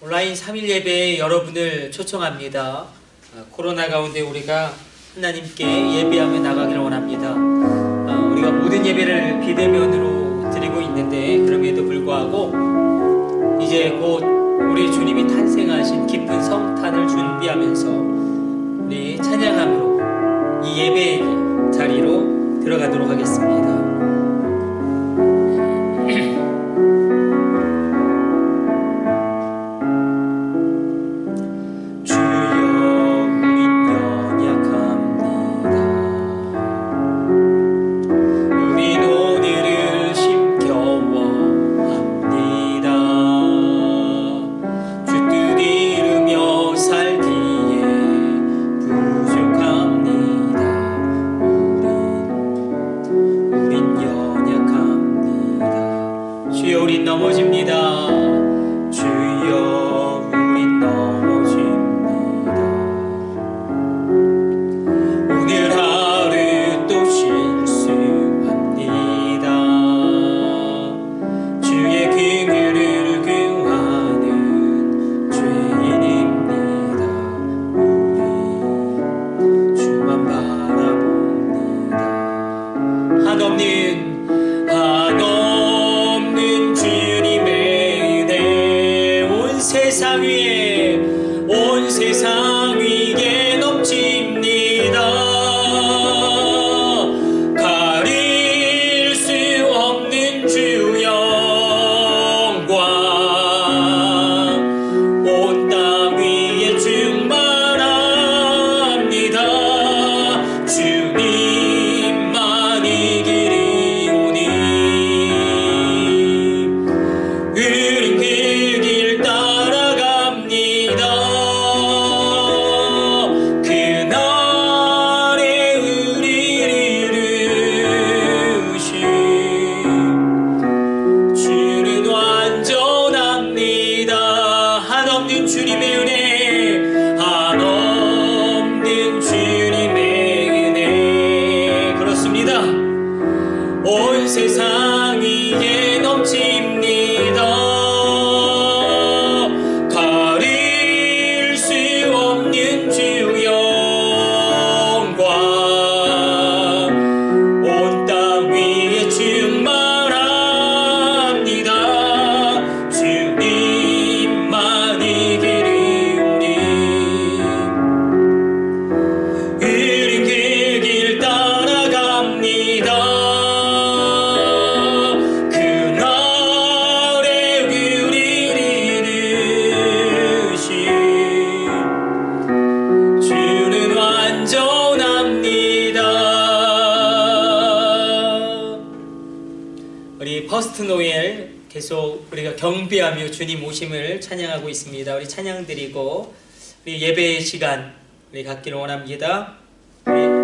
온라인 3일 예배에 여러분을 초청합니다. 아, 코로나 가운데 우리가 하나님께 예배하며 나가기를 원합니다. 아, 우리가 모든 예배를 비대면으로 드리고 있는데 그럼에도 불구하고 이제 곧 우리 주님이 탄생하신 깊은 성탄을 준비하면서 우리 찬양함으로 이 예배 자리로 들어가도록 하겠습니다. 경배하며 주님 오심을 찬양하고 있습니다. 우리 찬양 드리고 우리 예배의 시간 우리 갖기를 원합니다. 우리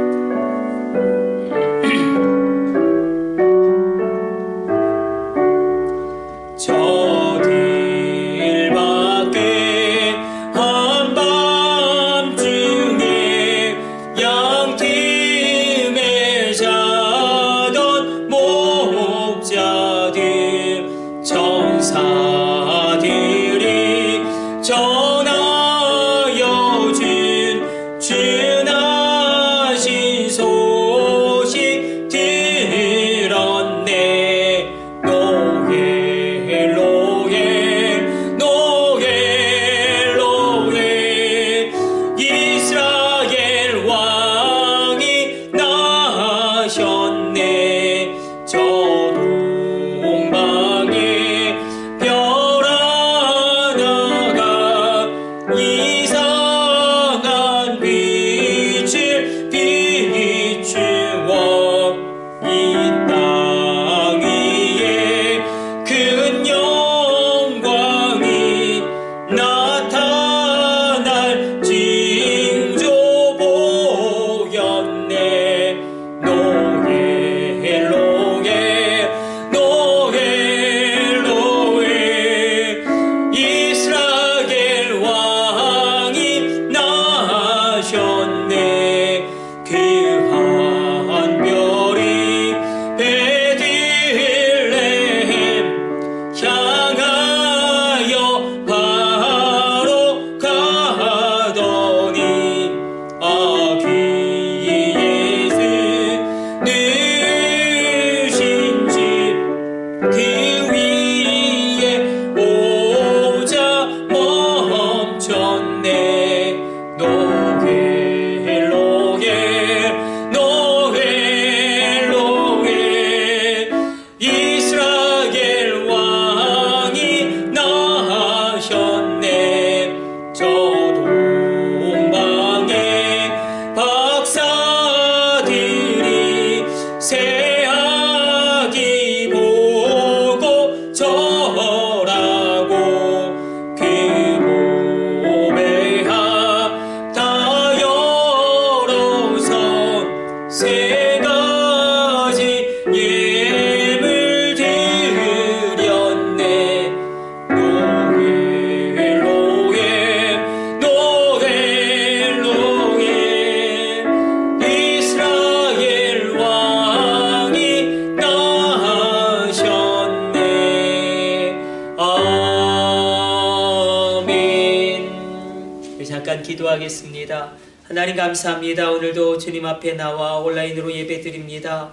하나님 감사합니다. 오늘도 주님 앞에 나와 온라인으로 예배 드립니다.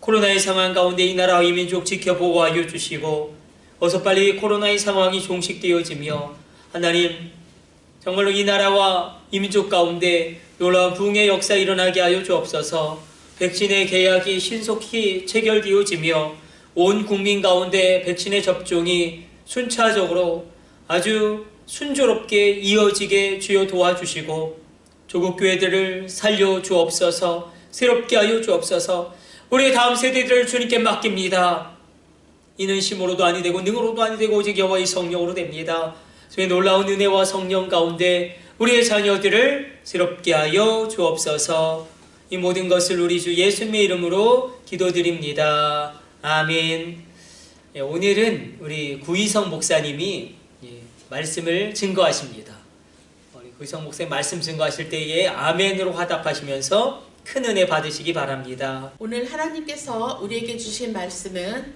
코로나의 상황 가운데 이 나라와 이 민족 지켜보고 하여 주시고 어서 빨리 코로나의 상황이 종식되어지며 하나님 정말로 이 나라와 이 민족 가운데 놀라운 부흥의 역사 일어나게 하여 주옵소서 백신의 계약이 신속히 체결되어지며 온 국민 가운데 백신의 접종이 순차적으로 아주 순조롭게 이어지게 주여 도와주시고 조국 교회들을 살려 주옵소서 새롭게 하여 주옵소서. 우리 다음 세대들을 주님께 맡깁니다. 이는 힘으로도 아니 되고 능으로도 아니 되고 오직 여호와의 성령으로 됩니다. 주의 놀라운 은혜와 성령 가운데 우리의 자녀들을 새롭게 하여 주옵소서. 이 모든 것을 우리 주 예수님의 이름으로 기도드립니다. 아멘. 예, 오늘은 우리 구이성 목사님이 예, 말씀을 증거하십니다. 구이성 목사님 말씀 증거하실 때에 아멘으로 화답하시면서 큰 은혜 받으시기 바랍니다. 오늘 하나님께서 우리에게 주신 말씀은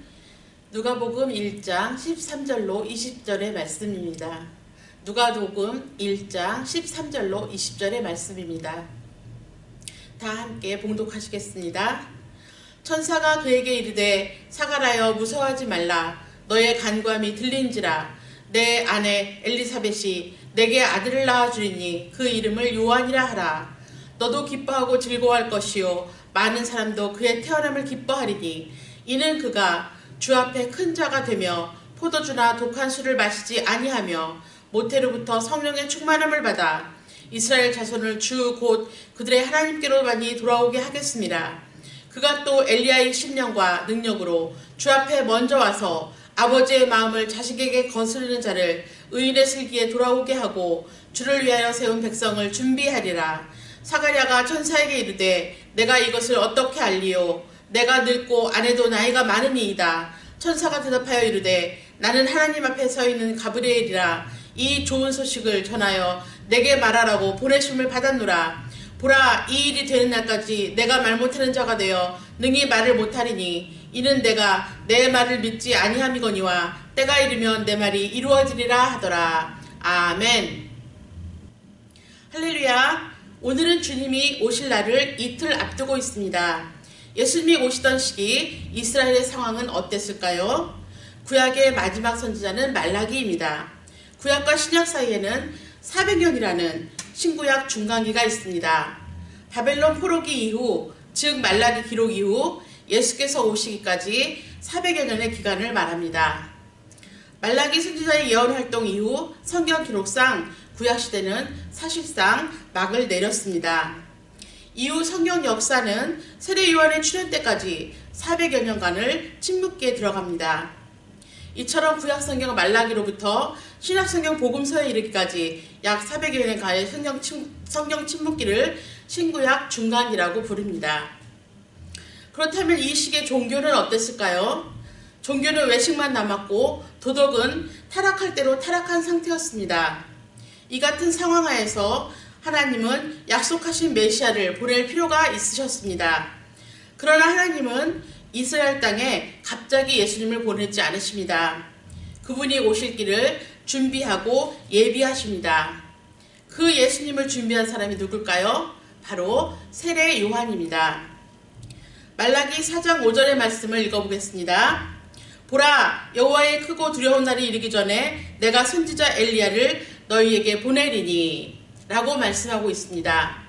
누가복음 1장 13절로 20절의 말씀입니다. 누가복음 1장 13절로 20절의 말씀입니다. 다 함께 봉독하시겠습니다. 천사가 그에게 이르되 사가라여 무서워하지 말라 너의 간구함이 들린지라 내 아내 엘리사벳이 내게 아들을 낳아 주리니 그 이름을 요한이라 하라 너도 기뻐하고 즐거워할 것이요 많은 사람도 그의 태어남을 기뻐하리니 이는 그가 주 앞에 큰 자가 되며 포도주나 독한 술을 마시지 아니하며 모태로부터 성령의 충만함을 받아 이스라엘 자손을 주 곧 그들의 하나님께로 많이 돌아오게 하겠습니다. 그가 또 엘리야의 심령과 능력으로 주 앞에 먼저 와서 아버지의 마음을 자식에게 거스르는 자를 의인의 슬기에 돌아오게 하고 주를 위하여 세운 백성을 준비하리라. 사가랴가 천사에게 이르되 내가 이것을 어떻게 알리요? 내가 늙고 아내도 나이가 많으니이다. 천사가 대답하여 이르되 나는 하나님 앞에 서 있는 가브리엘이라 이 좋은 소식을 전하여 내게 말하라고 보내심을 받았노라. 보라 이 일이 되는 날까지 내가 말 못하는 자가 되어 능히 말을 못하리니 이는 내가 내 말을 믿지 아니함이거니와 때가 이르면 내 말이 이루어지리라 하더라. 아멘. 할렐루야. 오늘은 주님이 오실 날을 이틀 앞두고 있습니다. 예수님이 오시던 시기 이스라엘의 상황은 어땠을까요? 구약의 마지막 선지자는 말라기입니다. 구약과 신약 사이에는 400년이라는 신구약 중간기가 있습니다. 바벨론 포로기 이후, 즉 말라기 기록 이후 예수께서 오시기까지 400여 년의 기간을 말합니다. 말라기 선지자의 예언 활동 이후 성경 기록상 구약 시대는 사실상 막을 내렸습니다. 이후 성경 역사는 세례 요한의 출현 때까지 400여 년간을 침묵기에 들어갑니다. 이처럼 구약 성경 말라기로부터 신약 성경 복음서에 이르기까지 약 400여 년간의 성경, 침, 성경 침묵기를 신구약 중간이라고 부릅니다. 그렇다면 이 시기의 종교는 어땠을까요? 종교는 외식만 남았고 도덕은 타락할 대로 타락한 상태였습니다. 이 같은 상황 하에서 하나님은 약속하신 메시아를 보낼 필요가 있으셨습니다. 그러나 하나님은 이스라엘 땅에 갑자기 예수님을 보내지 않으십니다. 그분이 오실 길을 준비하고 예비하십니다. 그 예수님을 준비한 사람이 누굴까요? 바로 세례 요한입니다. 말라기 4장 5절의 말씀을 읽어보겠습니다. 보라 여호와의 크고 두려운 날이 이르기 전에 내가 선지자 엘리야를 너희에게 보내리니 라고 말씀하고 있습니다.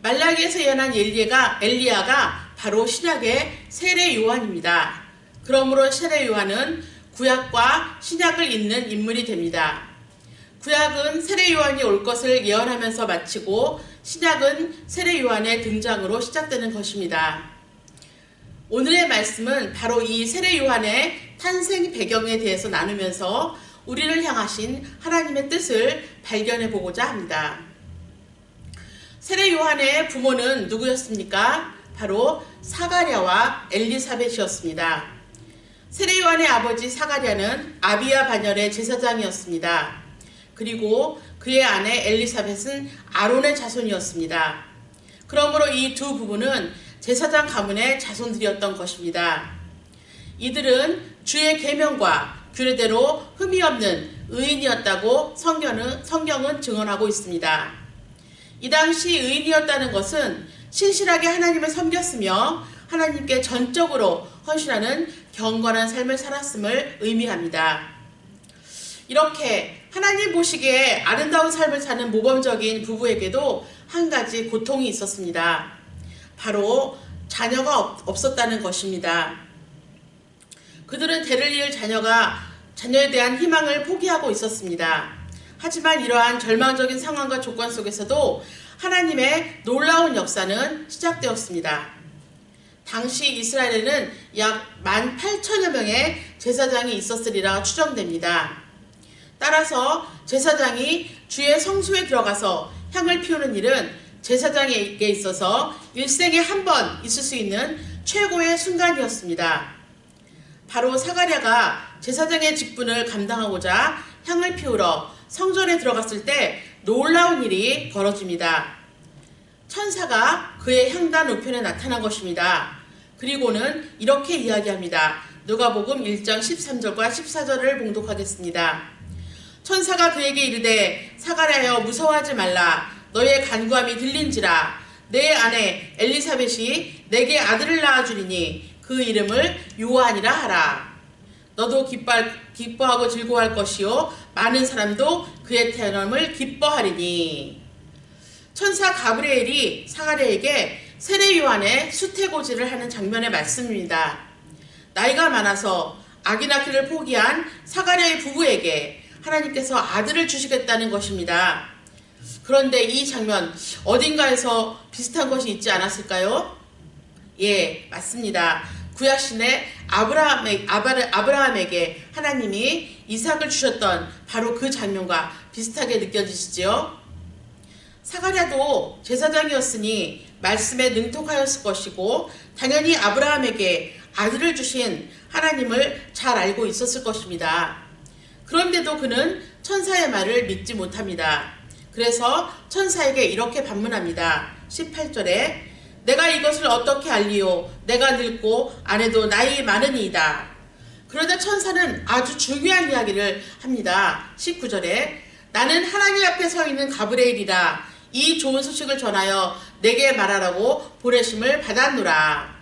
말라기에서 예언한 엘리야가, 엘리야가 바로 신약의 세례 요한입니다. 그러므로 세례 요한은 구약과 신약을 잇는 인물이 됩니다. 구약은 세례 요한이 올 것을 예언하면서 마치고 신약은 세례 요한의 등장으로 시작되는 것입니다. 오늘의 말씀은 바로 이 세례 요한의 탄생 배경에 대해서 나누면서 우리를 향하신 하나님의 뜻을 발견해 보고자 합니다. 세례 요한의 부모는 누구였습니까? 바로 사가랴와 엘리사벳이었습니다. 세례 요한의 아버지 사가랴는 아비야 반열의 제사장이었습니다. 그리고 그의 아내 엘리사벳은 아론의 자손이었습니다. 그러므로 이 두 부부는 제사장 가문의 자손들이었던 것입니다. 이들은 주의 계명과 규례대로 흠이 없는 의인이었다고 성경은, 성경은 증언하고 있습니다. 이 당시 의인이었다는 것은 신실하게 하나님을 섬겼으며 하나님께 전적으로 헌신하는 경건한 삶을 살았음을 의미합니다. 이렇게 하나님 보시기에 아름다운 삶을 사는 모범적인 부부에게도 한 가지 고통이 있었습니다. 바로 자녀가 없- 없었다는 것입니다. 그들은 대를 이을 자녀가 자녀에 대한 희망을 포기하고 있었습니다. 하지만 이러한 절망적인 상황과 조건 속에서도 하나님의 놀라운 역사는 시작되었습니다. 당시 이스라엘에는 약 18,000여 명의 제사장이 있었으리라 추정됩니다. 따라서 제사장이 주의 성소에 들어가서 향을 피우는 일은 제사장에게 있어서 일생에 한 번 있을 수 있는 최고의 순간이었습니다. 바로 사가랴가 제사장의 직분을 감당하고자 향을 피우러 성전에 들어갔을 때 놀라운 일이 벌어집니다. 천사가 그의 향단 우편에 나타난 것입니다. 그리고는 이렇게 이야기합니다. 누가복음 1장 13절과 14절을 봉독하겠습니다. 천사가 그에게 이르되 사가랴여 무서워하지 말라 너의 간구함이 들린지라 내 아내 엘리사벳이 내게 아들을 낳아주리니 그 이름을 요한이라 하라 너도 기뻐할, 기뻐하고 즐거워할 것이요 많은 사람도 그의 태어남을 기뻐하리니 천사 가브리엘이 사가랴에게 세례 요한의 수태고지를 하는 장면의 말씀입니다. 나이가 많아서 아기 낳기를 포기한 사가랴의 부부에게 하나님께서 아들을 주시겠다는 것입니다. 그런데 이 장면 어딘가에서 비슷한 것이 있지 않았을까요? 예, 맞습니다. 구약신의 아브라함에, 아브라함에게 하나님이 이삭을 주셨던 바로 그 장면과 비슷하게 느껴지시지요? 사가랴도 제사장이었으니 말씀에 능통하였을 것이고 당연히 아브라함에게 아들을 주신 하나님을 잘 알고 있었을 것입니다. 그런데도 그는 천사의 말을 믿지 못합니다. 그래서 천사에게 이렇게 반문합니다. 18절에 내가 이것을 어떻게 알리요? 내가 늙고 아내도 나이 많으니이다. 그러자 천사는 아주 중요한 이야기를 합니다. 19절에 나는 하나님 앞에 서 있는 가브레일이라 이 좋은 소식을 전하여 내게 말하라고 보내심을 받았노라.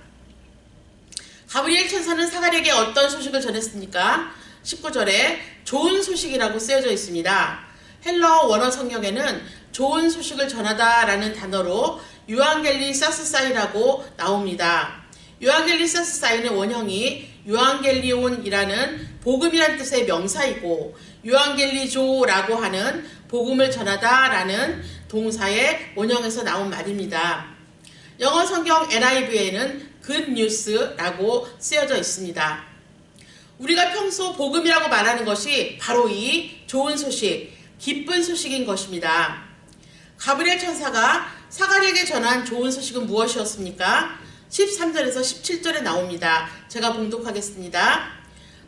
가브리엘 천사는 사가랴에게 어떤 소식을 전했습니까? 19절에 좋은 소식이라고 쓰여져 있습니다. 헬러 원어 성경에는 좋은 소식을 전하다 라는 단어로 유앙겔리 사스사이라고 나옵니다. 유앙겔리 사스사이는 원형이 유앙겔리온이라는 복음이란 뜻의 명사이고 유앙겔리조라고 하는 복음을 전하다 라는 동사의 원형에서 나온 말입니다. 영어 성경 NIV에는 good news라고 쓰여져 있습니다. 우리가 평소 복음이라고 말하는 것이 바로 이 좋은 소식, 기쁜 소식인 것입니다. 가브리엘 천사가 사가랴에게 전한 좋은 소식은 무엇이었습니까? 13절에서 17절에 나옵니다. 제가 봉독하겠습니다.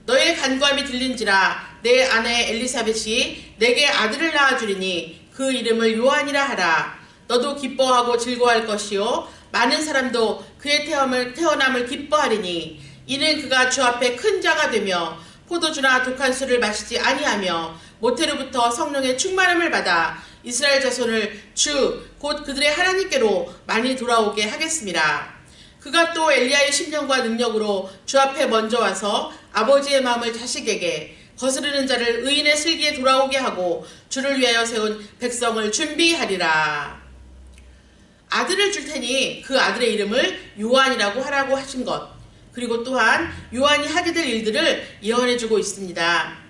너의 간구함이 들린지라 내 아내 엘리사벳이 내게 아들을 낳아주리니 그 이름을 요한이라 하라. 너도 기뻐하고 즐거워할 것이요 많은 사람도 그의 태어남을, 태어남을 기뻐하리니 이는 그가 주 앞에 큰 자가 되며 포도주나 독한 술을 마시지 아니하며 모태로부터 성령의 충만함을 받아 이스라엘 자손을 주 곧 그들의 하나님께로 많이 돌아오게 하겠습니다. 그가 또 엘리야의 신령과 능력으로 주 앞에 먼저 와서 아버지의 마음을 자식에게 거스르는 자를 의인의 슬기에 돌아오게 하고 주를 위하여 세운 백성을 준비하리라. 아들을 줄 테니 그 아들의 이름을 요한이라고 하라고 하신 것. 그리고 또한 요한이 하게 될 일들을 예언해 주고 있습니다.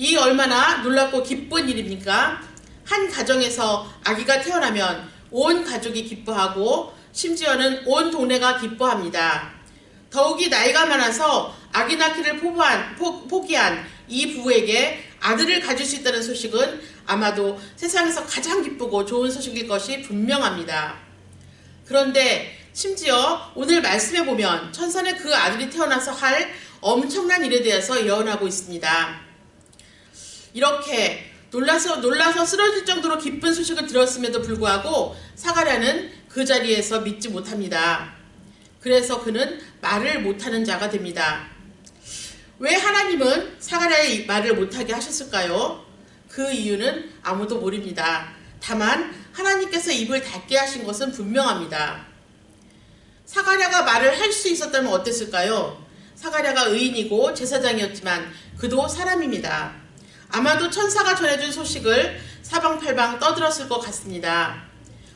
이 얼마나 놀랍고 기쁜 일입니까? 한 가정에서 아기가 태어나면 온 가족이 기뻐하고 심지어는 온 동네가 기뻐합니다. 더욱이 나이가 많아서 아기 낳기를 포기한, 포, 포기한 이 부부에게 아들을 가질 수 있다는 소식은 아마도 세상에서 가장 기쁘고 좋은 소식일 것이 분명합니다. 그런데 심지어 오늘 말씀에 보면 천사는 그 아들이 태어나서 할 엄청난 일에 대해서 예언하고 있습니다. 이렇게 놀라서 놀라서 쓰러질 정도로 기쁜 소식을 들었음에도 불구하고 사가랴는 그 자리에서 믿지 못합니다. 그래서 그는 말을 못하는 자가 됩니다. 왜 하나님은 사가랴의 말을 못하게 하셨을까요? 그 이유는 아무도 모릅니다. 다만 하나님께서 입을 닫게 하신 것은 분명합니다. 사가랴가 말을 할 수 있었다면 어땠을까요? 사가랴가 의인이고 제사장이었지만 그도 사람입니다. 아마도 천사가 전해준 소식을 사방팔방 떠들었을 것 같습니다.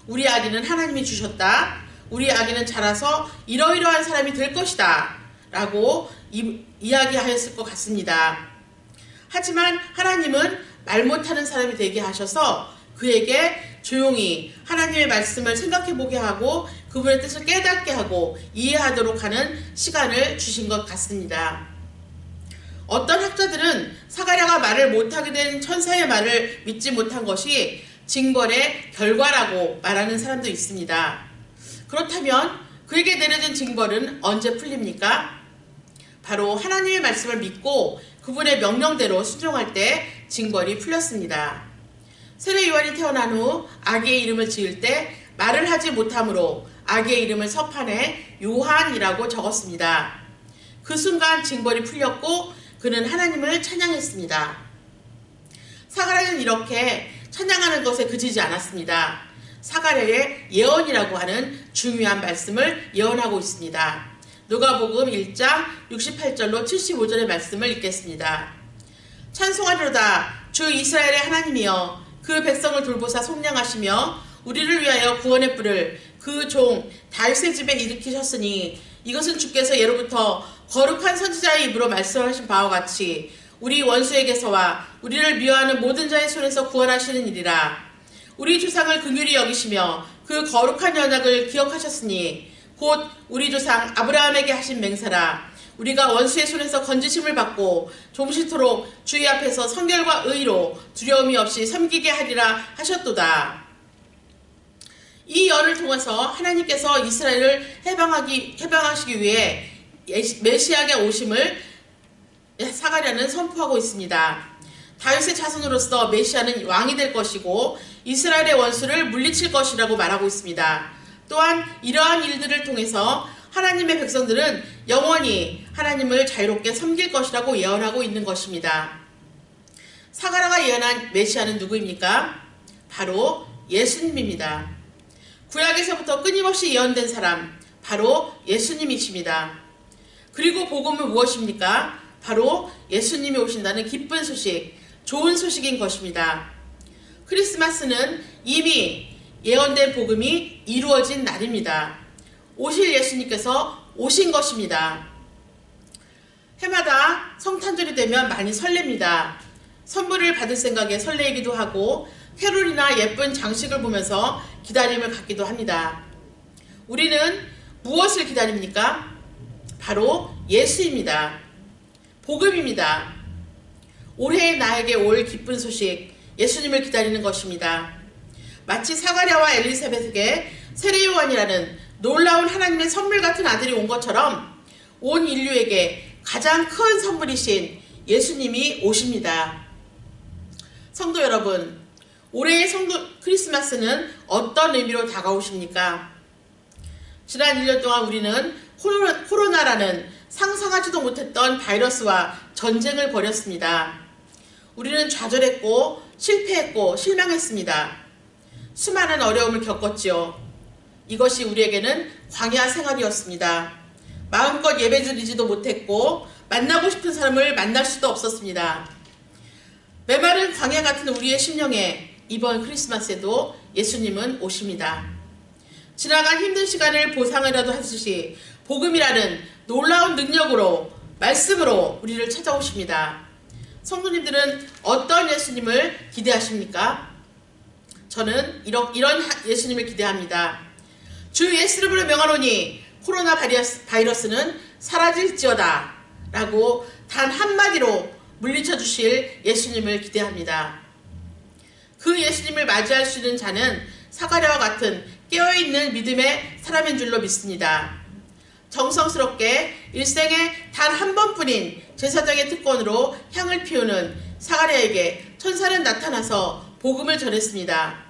우리 아기는 하나님이 주셨다. 우리 아기는 자라서 이러이러한 사람이 될 것이다. 라고 이, 이야기하였을 것 같습니다. 하지만 하나님은 말 못하는 사람이 되게 하셔서 그에게 조용히 하나님의 말씀을 생각해 보게 하고 그분의 뜻을 깨닫게 하고 이해하도록 하는 시간을 주신 것 같습니다. 어떤 학자들은 사가랴가 말을 못하게 된 천사의 말을 믿지 못한 것이 징벌의 결과라고 말하는 사람도 있습니다. 그렇다면 그에게 내려진 징벌은 언제 풀립니까? 바로 하나님의 말씀을 믿고 그분의 명령대로 순종할 때 징벌이 풀렸습니다. 세례 요한이 태어난 후 아기의 이름을 지을 때 말을 하지 못함으로 아기의 이름을 서판에 요한이라고 적었습니다. 그 순간 징벌이 풀렸고 그는 하나님을 찬양했습니다. 사가랴는 이렇게 찬양하는 것에 그치지 않았습니다. 사가랴의 예언이라고 하는 중요한 말씀을 예언하고 있습니다. 누가복음 1장 68절로 75절의 말씀을 읽겠습니다. 찬송하리로다 주 이스라엘의 하나님이여 그 백성을 돌보사 속량하시며 우리를 위하여 구원의 뿔을 그 종 다윗의 집에 일으키셨으니 이것은 주께서 예로부터 거룩한 선지자의 입으로 말씀하신 바와 같이 우리 원수에게서와 우리를 미워하는 모든 자의 손에서 구원하시는 일이라 우리 조상을 긍휼히 여기시며 그 거룩한 연약을 기억하셨으니 곧 우리 조상 아브라함에게 하신 맹세라 우리가 원수의 손에서 건지심을 받고 종시토록 주의 앞에서 성결과 의로 두려움이 없이 섬기게 하리라 하셨도다. 이 열을 통해서 하나님께서 이스라엘을 해방하기 해방하시기 위해 메시아의 오심을 사가랴는 선포하고 있습니다. 다윗의 자손으로서 메시아는 왕이 될 것이고 이스라엘의 원수를 물리칠 것이라고 말하고 있습니다. 또한 이러한 일들을 통해서 하나님의 백성들은 영원히 하나님을 자유롭게 섬길 것이라고 예언하고 있는 것입니다. 사가라가 예언한 메시아는 누구입니까? 바로 예수님입니다. 구약에서부터 끊임없이 예언된 사람, 바로 예수님이십니다. 그리고 복음은 무엇입니까? 바로 예수님이 오신다는 기쁜 소식, 좋은 소식인 것입니다. 크리스마스는 이미 예언된 복음이 이루어진 날입니다. 오실 예수님께서 오신 것입니다. 해마다 성탄절이 되면 많이 설렙니다. 선물을 받을 생각에 설레이기도 하고 캐롤이나 예쁜 장식을 보면서 기다림을 갖기도 합니다. 우리는 무엇을 기다립니까? 바로 예수입니다. 복음입니다. 올해 나에게 올 기쁜 소식, 예수님을 기다리는 것입니다. 마치 사가랴와 엘리사벳에게 세례요한이라는 놀라운 하나님의 선물 같은 아들이 온 것처럼 온 인류에게 가장 큰 선물이신 예수님이 오십니다. 성도 여러분, 올해의 성도 크리스마스는 어떤 의미로 다가오십니까? 지난 1년 동안 우리는 코로나, 라는 상상하지도 못했던 바이러스와 전쟁을 벌였습니다. 우리는 좌절했고 실패했고 실망했습니다. 수많은 어려움을 겪었지요. 이것이 우리에게는 광야 생활이었습니다. 마음껏 예배 드리지도 못했고 만나고 싶은 사람을 만날 수도 없었습니다. 메마른 광야 같은 우리의 심령에 이번 크리스마스에도 예수님은 오십니다. 지나간 힘든 시간을 보상이라도 하듯이 복음이라는 놀라운 능력으로 말씀으로 우리를 찾아오십니다. 성도님들은 어떤 예수님을 기대하십니까? 저는 이런, 이런 예수님을 기대합니다. 주 예수님으로 명하노니 코로나 바이러스는 사라질지어다 라고 단 한마디로 물리쳐 주실 예수님을 기대합니다. 그 예수님을 맞이할 수 있는 자는 사가랴와 같은 깨어있는 믿음의 사람인 줄로 믿습니다. 정성스럽게 일생에 단 한 번뿐인 제사장의 특권으로 향을 피우는 사가랴에게 천사는 나타나서 복음을 전했습니다.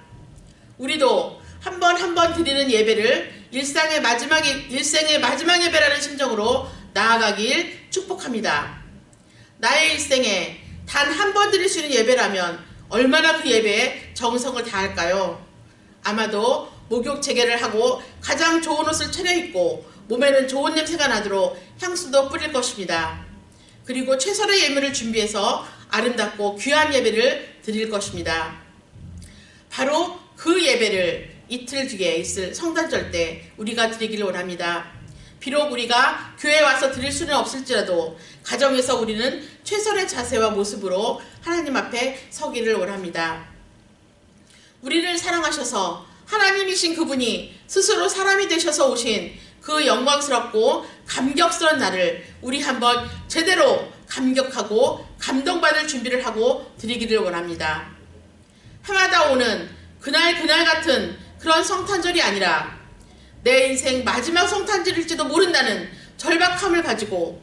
우리도 한 번 한 번 드리는 예배를 일상의 마지막 일생의 마지막 예배라는 심정으로 나아가길 축복합니다. 나의 일생에 단 한 번 드릴 수 있는 예배라면 얼마나 그 예배에 정성을 다할까요? 아마도 목욕 재개를 하고 가장 좋은 옷을 차려입고 몸에는 좋은 냄새가 나도록 향수도 뿌릴 것입니다. 그리고 최선의 예물을 준비해서 아름답고 귀한 예배를 드릴 것입니다. 바로 그 예배를 이틀 뒤에 있을 성탄절 때 우리가 드리기를 원합니다. 비록 우리가 교회에 와서 드릴 수는 없을지라도 가정에서 우리는 최선의 자세와 모습으로 하나님 앞에 서기를 원합니다. 우리를 사랑하셔서 하나님이신 그분이 스스로 사람이 되셔서 오신 그 영광스럽고 감격스러운 날을 우리 한번 제대로 감격하고 감동받을 준비를 하고 드리기를 원합니다. 해마다 오는 그날 그날 같은 그런 성탄절이 아니라 내 인생 마지막 성탄절일지도 모른다는 절박함을 가지고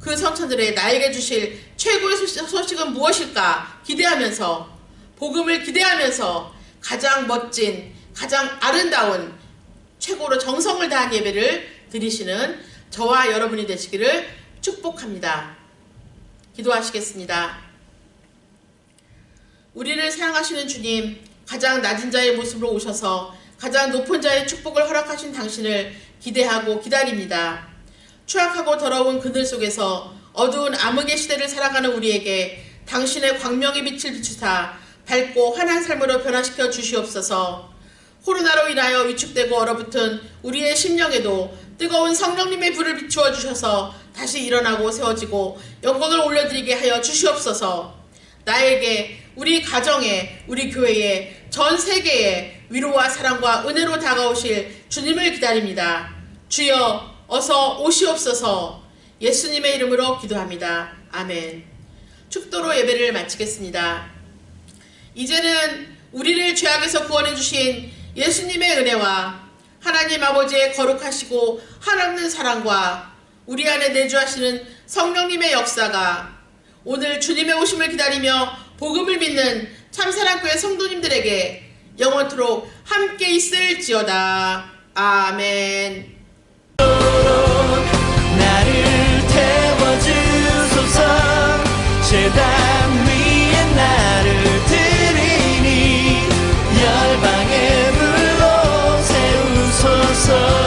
그 성탄절에 나에게 주실 최고의 소식- 소식은 무엇일까 기대하면서 복음을 기대하면서 가장 멋진 가장 아름다운 최고로 정성을 다한 예배를 드리시는 저와 여러분이 되시기를 축복합니다. 기도하시겠습니다. 우리를 사랑하시는 주님, 가장 낮은 자의 모습으로 오셔서 가장 높은 자의 축복을 허락하신 당신을 기대하고 기다립니다. 추악하고 더러운 그늘 속에서 어두운 암흑의 시대를 살아가는 우리에게 당신의 광명의 빛을 비추사 밝고 환한 삶으로 변화시켜 주시옵소서. 코로나로 인하여 위축되고 얼어붙은 우리의 심령에도 뜨거운 성령님의 불을 비추어 주셔서 다시 일어나고 세워지고 영광을 올려드리게 하여 주시옵소서. 나에게 우리 가정에 우리 교회에 전 세계에 위로와 사랑과 은혜로 다가오실 주님을 기다립니다. 주여 어서 오시옵소서. 예수님의 이름으로 기도합니다. 아멘. 축도로 예배를 마치겠습니다. 이제는 우리를 죄악에서 구원해 주신 예수님의 은혜와 하나님 아버지의 거룩하시고 한없는 사랑과 우리 안에 내주하시는 성령님의 역사가 오늘 주님의 오심을 기다리며 복음을 믿는 참사랑교의 성도님들에게 영원토록 함께 있을지어다. 아멘 나를 태워주소서 제발 sun.